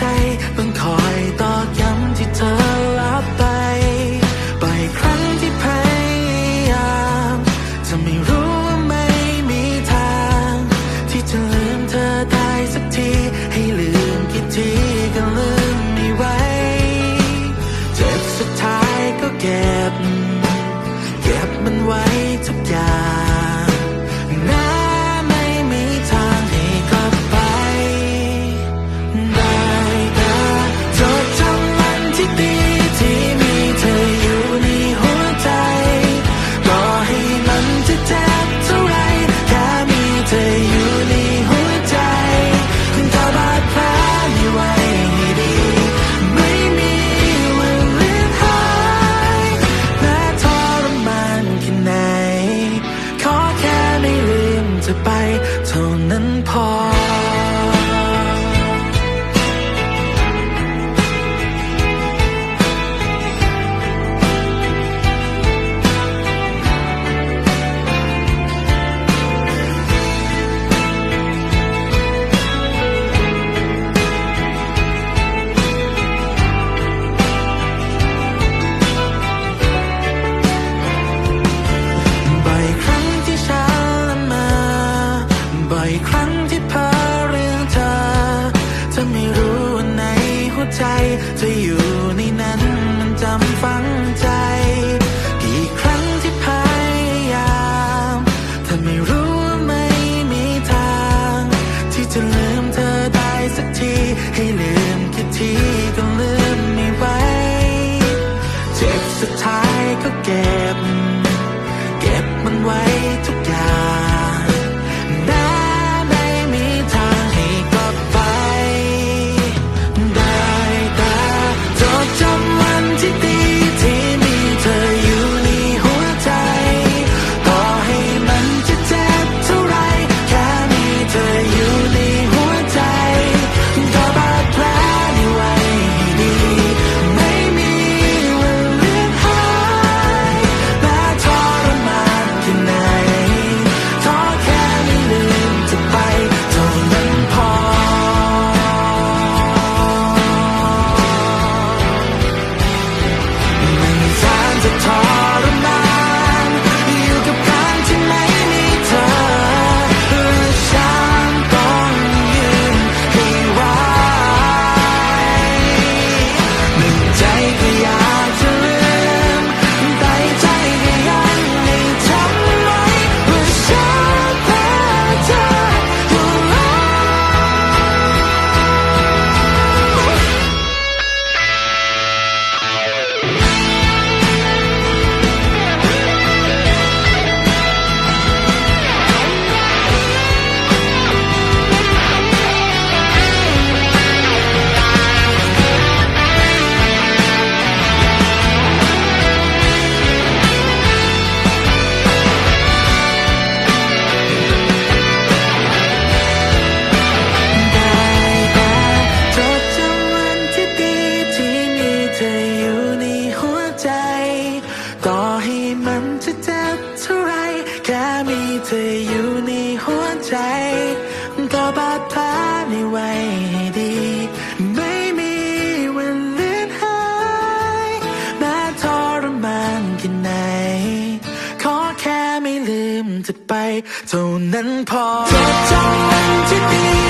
say มันจะเจ็บเท่าไรแค่มีเธออยู่ในหัวใจ ก็บาดแผลไม่ไหวดี ไม่มีวันเลือนหายแม้ทรมานแค่ไหน ขอแค่ไม่ลืมจะไป เท่านั้นพอจดจำที่ดี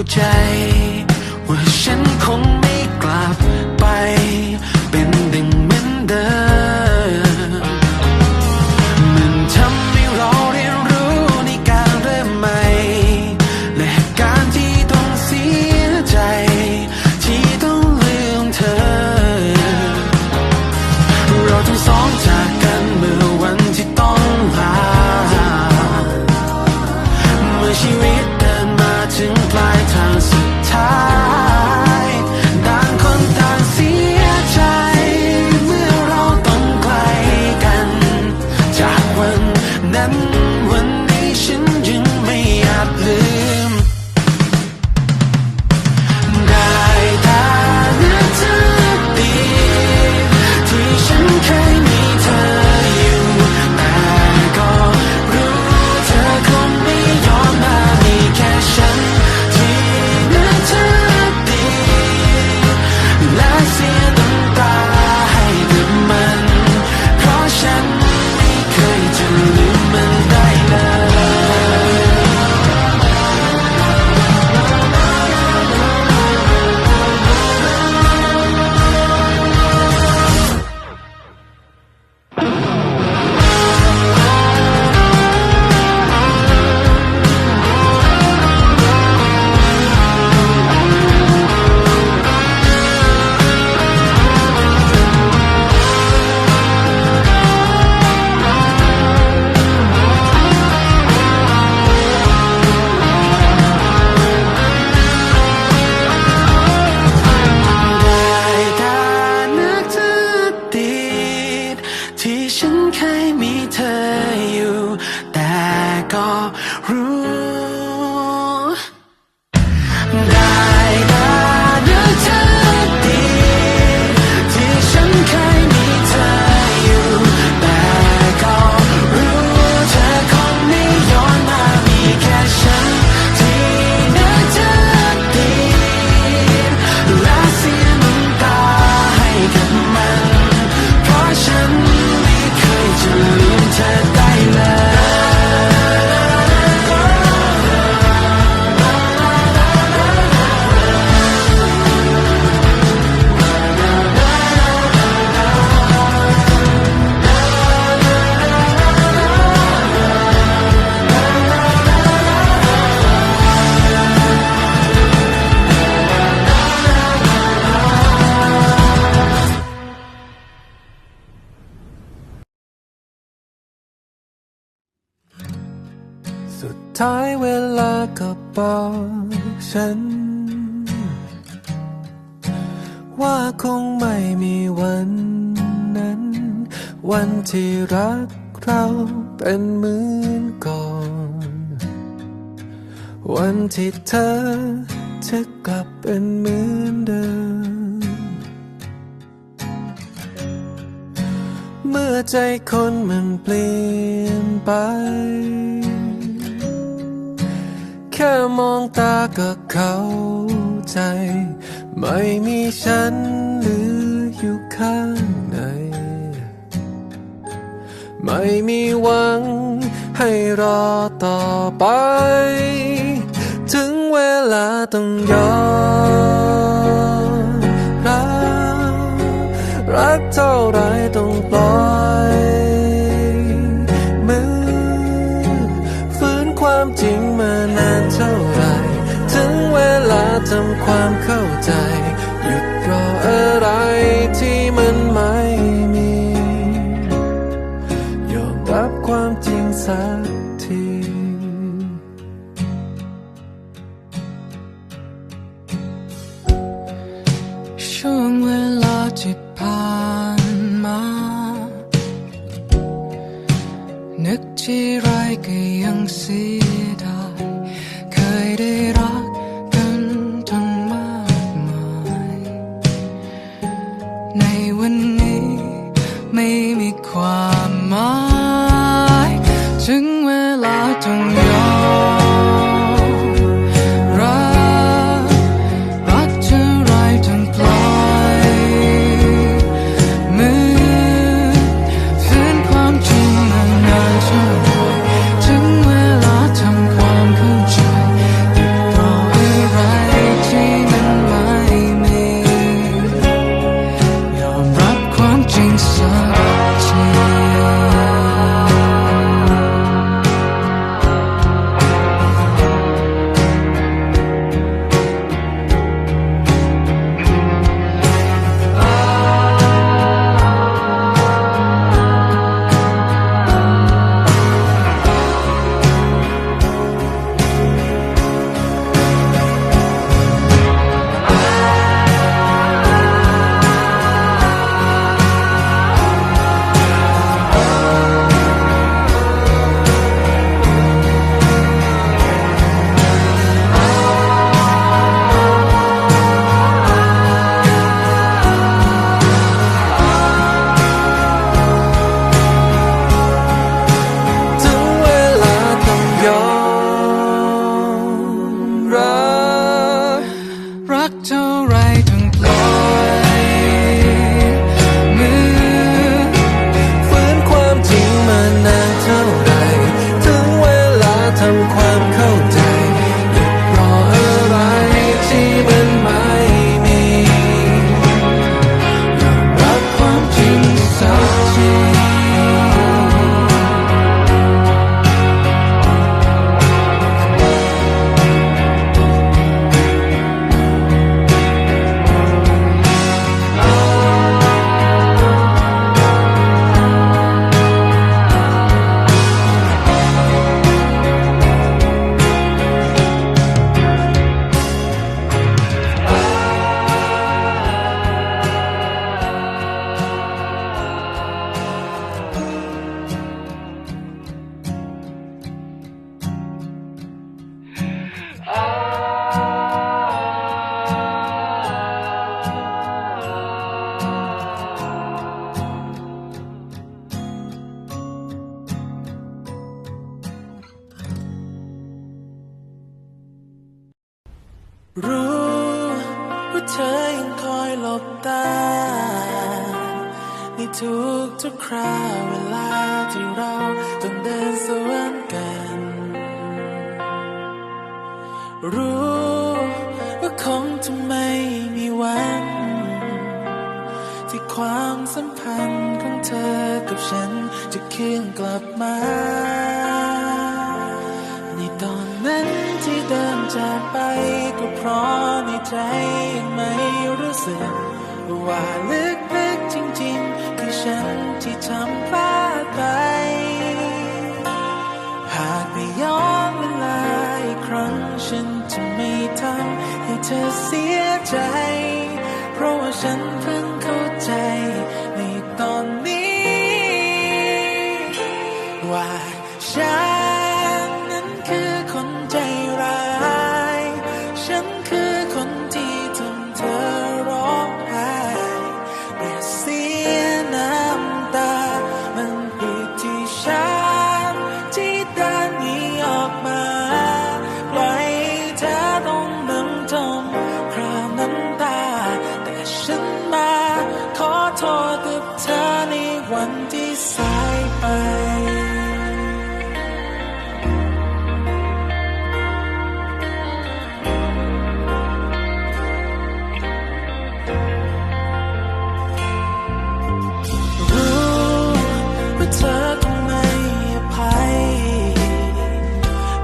้าใจ ท้ายเวลาก็บอกฉัน ว่าคงไม่มีวันนั้น วันที่รักเราเป็นเหมือนก่อน วันที่เธอจะกลับเป็นเหมือนเดิม เมื่อใจคนมันเปลี่ยนไป แค่มองตาก็เข้าใจ ไม่มีฉันหรืออยู่ข้างใน ไม่มีหวังให้รอต่อไป ถึงเวลาต้องยอม ที่ไรก็ยังเสีย ทุกทุกคราเวลาที่เราต้องเดินสวนกัน รู้ว่าคงจะไม่มีวัน ที่ความสัมพันธ์ของเธอกับฉันจะคืนกลับมา ในตอนนั้นที่เดินจากไปก็เพราะในใจยังไม่รู้สึกว่าลึก ฉันที่ทำพลาดไป หากไม่ย้อนเวลาอีกครั้งฉันจะไม่ทำให้เธอเสียใจ เพราะว่าฉันเพิ่ง โทษกับเธอในวันที่สายไป รู้ว่าเธอคงไม่อภัย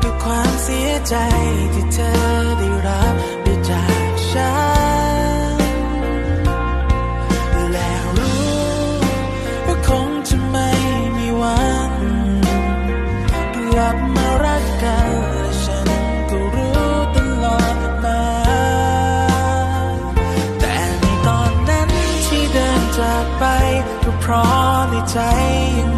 กับความเสียใจที่เธอ เพราะในใจยัง